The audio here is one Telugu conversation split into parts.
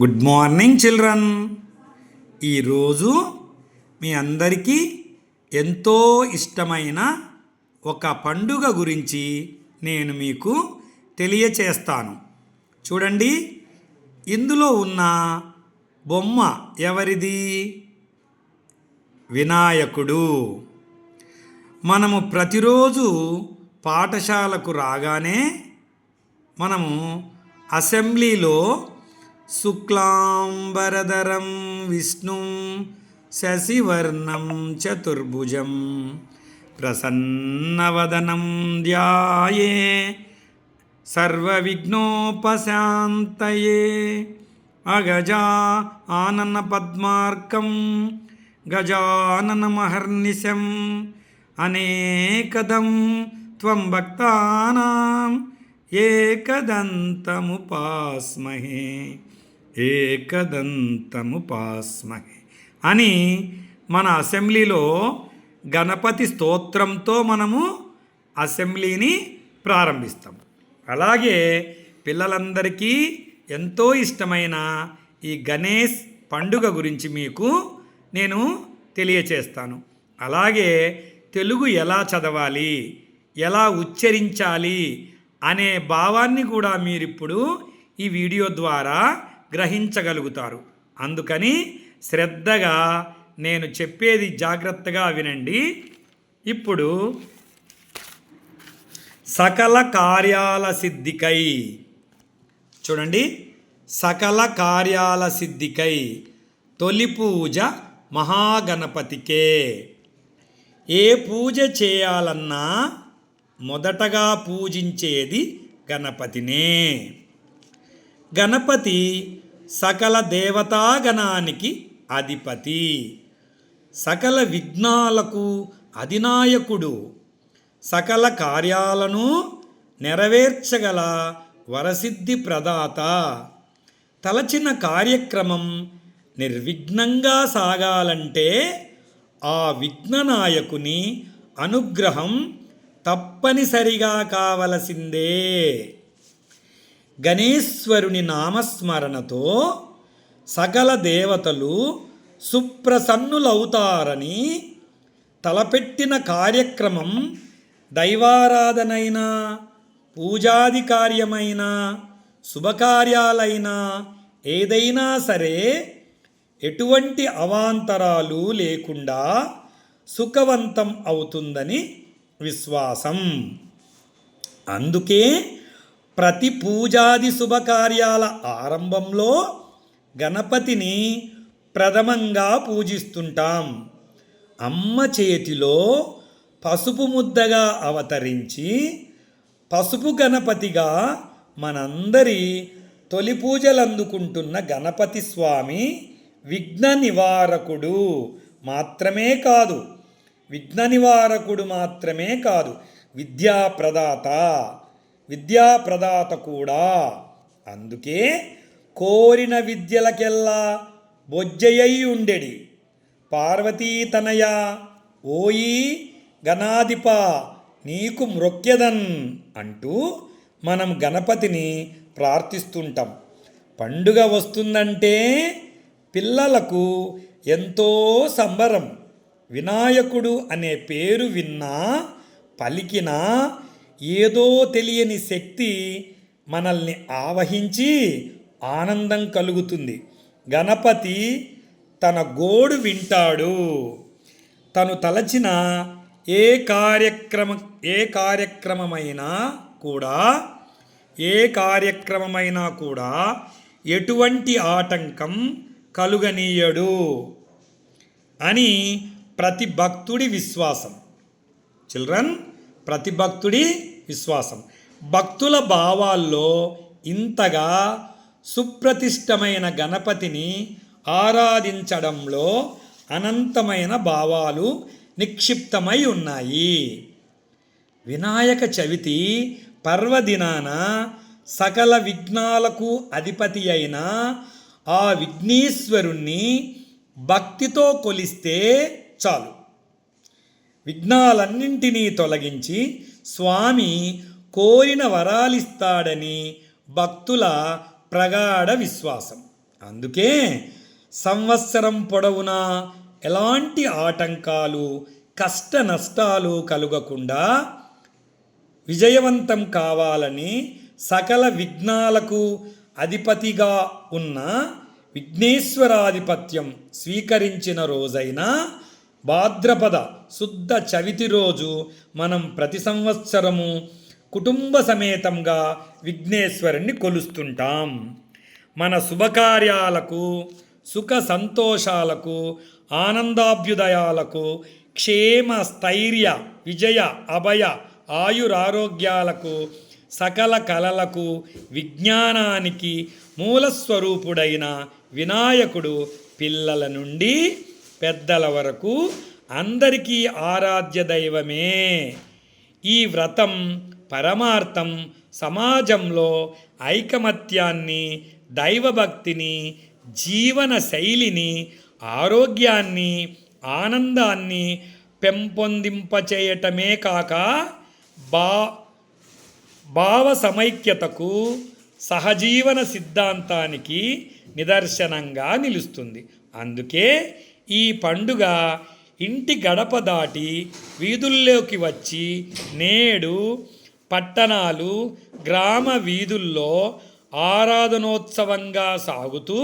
గుడ్ మార్నింగ్ చిల్డ్రన్ ఈరోజు మీ అందరికీ ఎంతో ఇష్టమైన ఒక పండుగ గురించి నేను మీకు తెలియచేస్తాను. చూడండి ఇందులో ఉన్న బొమ్మ ఎవరిది? వినాయకుడు. మనము ప్రతిరోజు పాఠశాలకు రాగానే మనము అసెంబ్లీలో శుక్లాంబరధరం విష్ణు శశివర్ణం చతుర్భుజం ప్రసన్నవదనం ధ్యాయే సర్వవిఘ్నోపశాంతయే అగజా ఆనన పద్మార్కం గజాననమహర్నిశం అనేకదం త్వం భక్తానాం ఏకదంతముపాస్మహే ఏకదంతము పాస్మహి. అని మన అసెంబ్లీలో గణపతి స్తోత్రంతో మనము అసెంబ్లీని ప్రారంభిస్తాం. అలాగే పిల్లలందరికీ ఎంతో ఇష్టమైన ఈ గణేష్ పండుగ గురించి మీకు నేను తెలియచేస్తాను. అలాగే తెలుగు ఎలా చదవాలి ఎలా ఉచ్చరించాలి అనే భావాన్ని కూడా మీరిప్పుడు ఈ వీడియో ద్వారా గ్రహించగలుగుతారు. అందుకని శ్రద్ధగా నేను చెప్పేది జాగ్రత్తగా వినండి. ఇప్పుడు సకల కార్యాల సిద్ధికై. చూడండి. సకల కార్యాల సిద్ధికై. తొలి పూజ మహాగణపతికే. ఏ పూజ చేయాలన్నా మొదటగా పూజించేది గణపతినే. గణపతి సకల దేవతాగణానికి అధిపతి. సకల విఘ్నాలకు అధినాయకుడు. సకల కార్యాలను నెరవేర్చగల వరసిద్ధి ప్రదాత. తలచిన కార్యక్రమం నిర్విఘ్నంగా సాగాలంటే ఆ విఘ్ననాయకుని అనుగ్రహం తప్పనిసరిగా కావలసిందే. గణేశ్వరుని నామస్మరణతో సకల దేవతలు సుప్రసన్నులవుతారని తలపెట్టిన కార్యక్రమం దైవారాధనైనా పూజాది కార్యమైనా శుభకార్యాలైనా ఏదైనా సరే ఎటువంటి అవాంతరాలు లేకుండా సుఖవంతం అవుతుందని విశ్వాసం. అందుకే ప్రతి పూజాది శుభకార్యాల ఆరంభంలో గణపతిని ప్రథమంగా పూజిస్తుంటాం. అమ్మ చేతిలో పసుపు ముద్దగా అవతరించి పసుపు గణపతిగా మనందరి తొలి పూజలు అందుకుంటున్న గణపతి స్వామి విఘ్న నివారకుడు మాత్రమే కాదు విఘ్న నివారకుడు మాత్రమే కాదు విద్యాప్రదాత. విద్యాప్రదాత కూడా. అందుకే కోరిన విద్యలకెల్లా బొజ్జయ్యి ఉండెడి. పార్వతీతనయ ఓయి గణాధిప నీకు మృక్యదన్ అంటూ మనం గణపతిని ప్రార్థిస్తుంటాం. పండుగ వస్తుందంటే పిల్లలకు ఎంతో సంబరం. వినాయకుడు అనే పేరు విన్నా పలికినా ఏదో తెలియని శక్తి మనల్ని ఆవహించి ఆనందం కలుగుతుంది. గణపతి తన గోడు వింటాడు. తను తలచిన ఏ కార్యక్రమ ఏ కార్యక్రమమైనా కూడా ఏ కార్యక్రమమైనా కూడా ఎటువంటి ఆటంకం కలుగనీయడు అని ప్రతి భక్తుడి విశ్వాసం. చిల్డ్రన్ ప్రతి భక్తుడి విశ్వాసం. భక్తుల భావాల్లో ఇంతగా సుప్రతిష్టమైన గణపతిని ఆరాధించడంలో అనంతమైన భావాలు నిక్షిప్తమై ఉన్నాయి. వినాయక చవితి పర్వదినాన సకల విఘ్నాలకు అధిపతి అయిన ఆ విఘ్నేశ్వరుణ్ణి భక్తితో కొలిస్తే చాలు. విఘ్నాలన్నింటినీ తొలగించి స్వామి కోరిన వరాలిస్తాడని భక్తుల ప్రగాఢ విశ్వాసం. అందుకే సంవత్సరం పొడవునా ఎలాంటి ఆటంకాలు కష్ట నష్టాలు కలుగకుండా విజయవంతం కావాలని సకల విఘ్నాలకు అధిపతిగా ఉన్న విఘ్నేశ్వరాధిపత్యం స్వీకరించిన రోజైన భాద్రపద శుద్ధ చవితి రోజు మనం ప్రతి సంవత్సరము కుటుంబ సమేతంగా విఘ్నేశ్వరుణ్ణి కొలుస్తుంటాం. మన శుభకార్యాలకు సుఖ సంతోషాలకు ఆనందాభ్యుదయాలకు క్షేమ స్థైర్య విజయ అభయ ఆయురారోగ్యాలకు సకల కళలకు విజ్ఞానానికి మూలస్వరూపుడైన వినాయకుడు పిల్లల నుండి పెద్దల వరకు అందరికీ ఆరాధ్య దైవమే. ఈ వ్రతం పరమార్థం సమాజంలో ఐకమత్యాన్ని దైవభక్తిని జీవన శైలిని ఆరోగ్యాన్ని ఆనందాన్ని పెంపొందింపచేయటమే కాక బా భావ సమైక్యతకు సహజీవన సిద్ధాంతానికి నిదర్శనంగా నిలుస్తుంది. అందుకే ఈ పండుగ ఇంటి గడప దాటి వీధుల్లోకి వచ్చి నేడు పట్టణాలు గ్రామ వీధుల్లో ఆరాధనోత్సవంగా సాగుతూ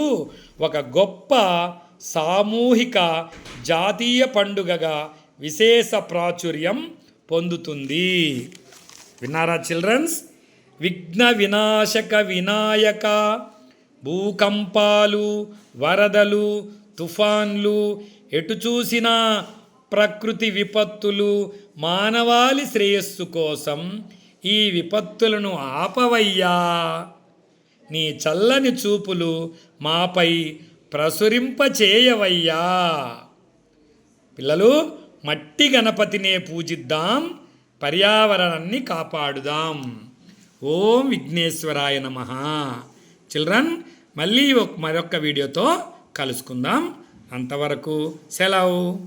ఒక గొప్ప సామూహిక జాతీయ పండుగగా విశేష ప్రాచుర్యం పొందుతుంది. విన్నారా చిల్డ్రన్స్? విఘ్న వినాశక వినాయక భూకంపాలు వరదలు తుఫాన్లు ఎటు చూసినా ప్రకృతి విపత్తులు మానవాళి శ్రేయస్సు కోసం ఈ విపత్తులను ఆపవయ్యా. నీ చల్లని చూపులు మాపై ప్రసురింపచేయవయ్యా. పిల్లలు మట్టి గణపతినే పూజిద్దాం పర్యావరణాన్ని కాపాడుదాం. ఓం విఘ్నేశ్వరాయ నమ. చిల్డ్రన్ మళ్ళీ ఒక మరొక వీడియోతో కలుసుకుందాం. అంతవరకు సెలవు.